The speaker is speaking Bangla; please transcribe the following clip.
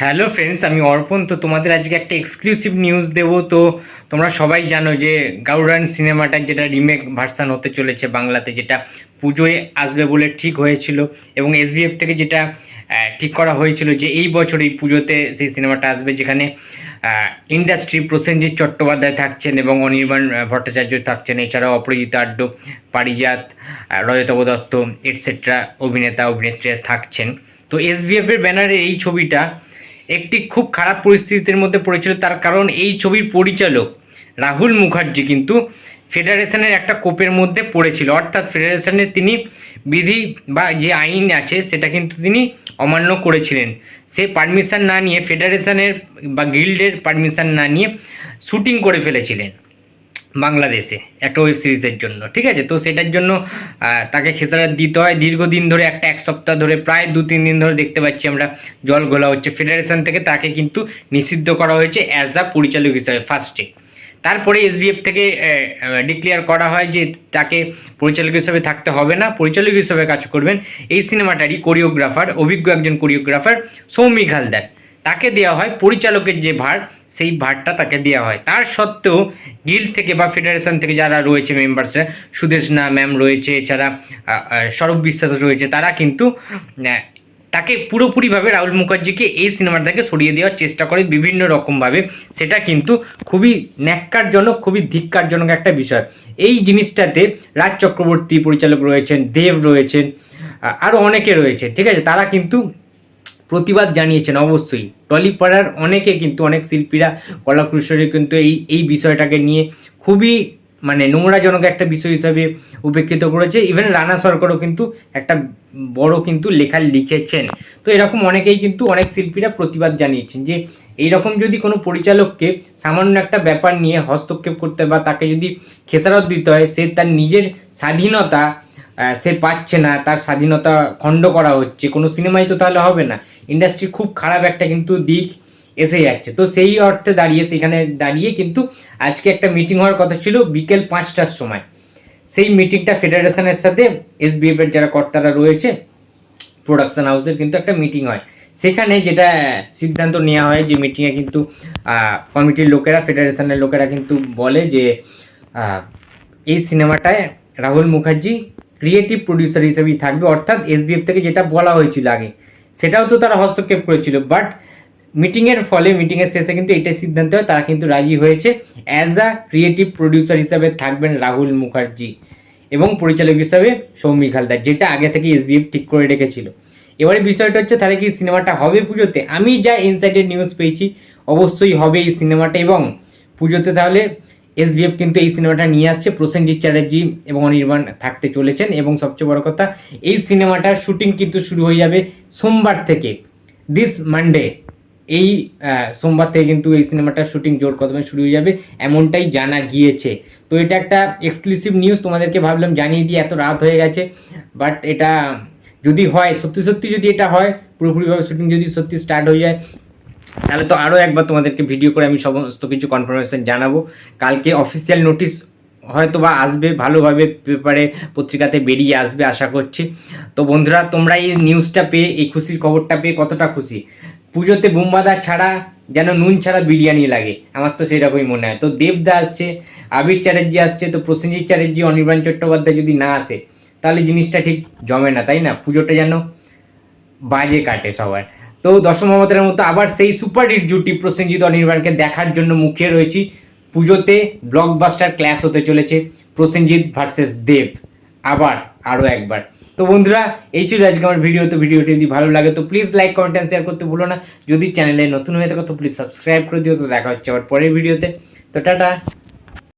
হ্যালো ফ্রেন্ডস আমি অর্পণ। তো তোমাদের আজকে একটা এক্সক্লুসিভ নিউজ দেবো। তো তোমরা সবাই জানো যে গাউরান সিনেমাটার যেটা রিমেক ভার্সান হতে চলেছে বাংলাতে, যেটা পুজোয় আসবে বলে ঠিক হয়েছিল। এবং এসবিএফ থেকে যেটা ঠিক করা হয়েছিল যে এই বছর এই পুজোতে সেই সিনেমাটা আসবে, যেখানে ইন্ডাস্ট্রি প্রসেনজিৎ চট্টোপাধ্যায় থাকছেন এবং অনির্বাণ ভট্টাচার্য থাকছেন। এছাড়াও অপরাজিতা আড্ড, পারিজাত রজতব দত্ত এটসেট্রা অভিনেতা অভিনেত্রীরা থাকছেন। তো এসবিএফ এর ব্যানারে এই ছবিটা একটি খুব খারাপ পরিস্থিতির মধ্যে পড়েছিল তার কারণ এই ছবির পরিচালক রাহুল মুখার্জি কিন্তু ফেডারেশনের একটা কোপের মধ্যে পড়েছিল। অর্থাৎ ফেডারেশনের তিনি বিধি বা যে আইন আছে সেটা কিন্তু তিনি অমান্য করেছিলেন। সে পারমিশন না নিয়ে ফেডারেশনের বা গিল্ডের পারমিশন না নিয়ে শুটিং করে ফেলেছিলেন। বাংলাদেশে, একটা ওয়েব সিরিজের জন্য, ঠিক আছে? তো সেটার জন্য তাকে খেসারাত দিতে হয়। দীর্ঘদিন ধরে, একটা এক সপ্তাহ ধরে, প্রায় দু তিন দিন ধরে দেখতে পাচ্ছি আমরা, জল ঘোলা হচ্ছে। ফেডারেশন থেকে তাকে কিন্তু নিষিদ্ধ করা হয়েছে অ্যাজ আ পরিচালক হিসাবে ফার্স্টে তারপরে এসবিএফ থেকে ডিক্লেয়ার করা হয় যে তাকে পরিচালক হিসেবে থাকতে হবে না। পরিচালক হিসেবে কাজ করবেন এই সিনেমাটারই কোরিওগ্রাফার অভিজ্ঞ একজন কোরিওগ্রাফার সৌমিক হালদার। তাকে দেওয়া হয় পরিচালকের যে ভার সেই ভারটা তাকে দেওয়া হয়। তার সত্ত্বেও গিল্ড থেকে বা ফেডারেশন থেকে যারা রয়েছে মেম্বার্সরা সুদেশনা ম্যাম রয়েছে, এছাড়া সৌরভ বিশ্বাস রয়েছে, তারা কিন্তু তাকে পুরোপুরিভাবে রাহুল মুখার্জিকে এই সিনেমাটা থেকে সরিয়ে দেওয়ার চেষ্টা করে বিভিন্ন রকমভাবে। সেটা কিন্তু খুবই ন্যাক্কারজনক, খুবই ধিক্কারজনক একটা বিষয়। এই জিনিসটাতে রাজ চক্রবর্তী পরিচালক রয়েছেন, দেব রয়েছেন আরও অনেকে রয়েছে, ঠিক আছে? তারা কিন্তু প্রতিবাদ জানিয়েছেন, অবশ্যই। টলিপাড়ার অনেকে কিন্তু, অনেক শিল্পীরা, কলাকুশলী কিন্তু এই এই বিষয়টাকে নিয়ে খুবই মানে নোংরাজনক একটা বিষয় হিসাবে উপেক্ষিত করেছে। ইভেন রানা সরকারও কিন্তু একটা বড় কিন্তু লেখা লিখেছেন। তো এরকম অনেকেই কিন্তু অনেক শিল্পীরা প্রতিবাদ জানিয়েছেন যে, এইরকম যদি কোনো পরিচালককে সামান্য একটা ব্যাপার নিয়ে হস্তক্ষেপ করতে বা তাকে যদি খেসারত দিতে হয়, সে তার নিজের স্বাধীনতা সে পাচ্ছে না, তার স্বাধীনতা খণ্ড করা হচ্ছে, কোনো সিনেমাই তো তাহলে হবে না। ইন্ডাস্ট্রি খুব খারাপ একটা কিন্তু দিক এসে যাচ্ছে। তো সেই অর্থে দাঁড়িয়ে, সেখানে দাঁড়িয়ে কিন্তু আজকে একটা মিটিং হওয়ার কথা ছিল বিকেল পাঁচটার সময়। সেই মিটিংটা ফেডারেশনের সাথে এসবিএফ এর যারা কর্তারা রয়েছে প্রোডাকশন হাউসের কিন্তু একটা মিটিং হয়। সেখানে যেটা সিদ্ধান্ত নেওয়া হয় যে মিটিংয়ে কিন্তু কমিটির লোকেরা ফেডারেশনের লোকেরা কিন্তু বলে যে এই সিনেমাটায় রাহুল মুখার্জি ক্রিয়েটিভ প্রডিউসার হিসেবেই থাকবে। অর্থাৎ এসবিএফ থেকে যেটা বলা হয়েছিল আগে, সেটাও তো তারা হস্তক্ষেপ করেছিল। বাট মিটিংয়ের ফলে মিটিংয়ের শেষে কিন্তু এটাই সিদ্ধান্ত হয়, তারা কিন্তু রাজি হয়েছে। অ্যাজ আ ক্রিয়েটিভ প্রডিউসার হিসাবে থাকবেন রাহুল মুখার্জি এবং পরিচালক হিসাবে সৌমিক হালদার যেটা আগে থেকে এসবিএফ ঠিক করে রেখেছিল। এবারে বিষয়টা হচ্ছে, তাহলে কি সিনেমাটা হবে পুজোতে? আমি যা ইনসাইডের নিউজ পেয়েছি, অবশ্যই হবে এই সিনেমাটা এবং পুজোতে তাহলে এসবিএফ কিন্তু এই সিনেমাটা নিয়ে আসছে। প্রসেনজিৎ চ্যাটার্জি এবং অনির্বাণ থাকতে চলেছেন এবং সবচেয়ে বড় কথা, এই সিনেমাটার শুটিং কিন্তু শুরু হয়ে যাবে সোমবার থেকে। দিস মানডে এই সোমবার থেকে কিন্তু এই সিনেমাটার শুটিং জোর কদমে শুরু হয়ে যাবে এমনটাই জানা গিয়েছে। তো এটা একটা এক্সক্লুসিভ নিউজ তোমাদেরকে ভাবলাম জানিয়ে দিয়ে এত রাত হয়ে গেছে। বাট এটা যদি হয়, সত্যি সত্যি যদি এটা হয়, পুরোপুরিভাবে শুটিং যদি সত্যি স্টার্ট হয়ে যায় তাহলে তো আরও একবার তোমাদেরকে ভিডিও করে আমি সমস্ত কিছু কনফার্মেশন জানাব। কালকে অফিসিয়াল নোটিশ হয়তো বা আসবে, ভালোভাবে পেপারে পত্রিকাতে বেরিয়ে আসবে, আশা করছি। তো বন্ধুরা, তোমরা এই নিউজটা পেয়ে, এই খুশির খবরটা পেয়ে কতটা খুশি? পুজোতে বুমবাদা ছাড়া যেন নুন ছাড়া বিরিয়ানি লাগে, আমার তো সেরকমই মনে হয়। তো দেবদা আসছে, আবির চ্যাটার্জি আসছে, তো প্রসেনজিৎ চ্যাটার্জি, অনির্বাণ চট্টোপাধ্যায় যদি না আসে, তাহলে জিনিসটা ঠিক জমে না, তাই না? পুজোটা যেন বাজে কাটে সবার। তো দশম মমতার মতো আবার সেই সুপার হিট জুটি প্রসেনজিৎ অনির্বাণকে দেখার জন্য মুখিয়ে রয়েছি। পুজোতে ব্লকবাস্টার ক্ল্যাশ হতে চলেছে প্রসেনজিৎ ভার্সেস দেব। আবার আরও একবার। তো বন্ধুরা, এই ছিল আজকে আমার ভিডিও তো ভিডিওটি যদি ভালো লাগে তো please like comment and share করতে ভুলো না। যদি চ্যানেলে নতুন হয়ে থাকো তো প্লিজ সাবস্ক্রাইব করে দিও। তো দেখা হচ্ছে আবার পরের ভিডিওতে তো টাটা।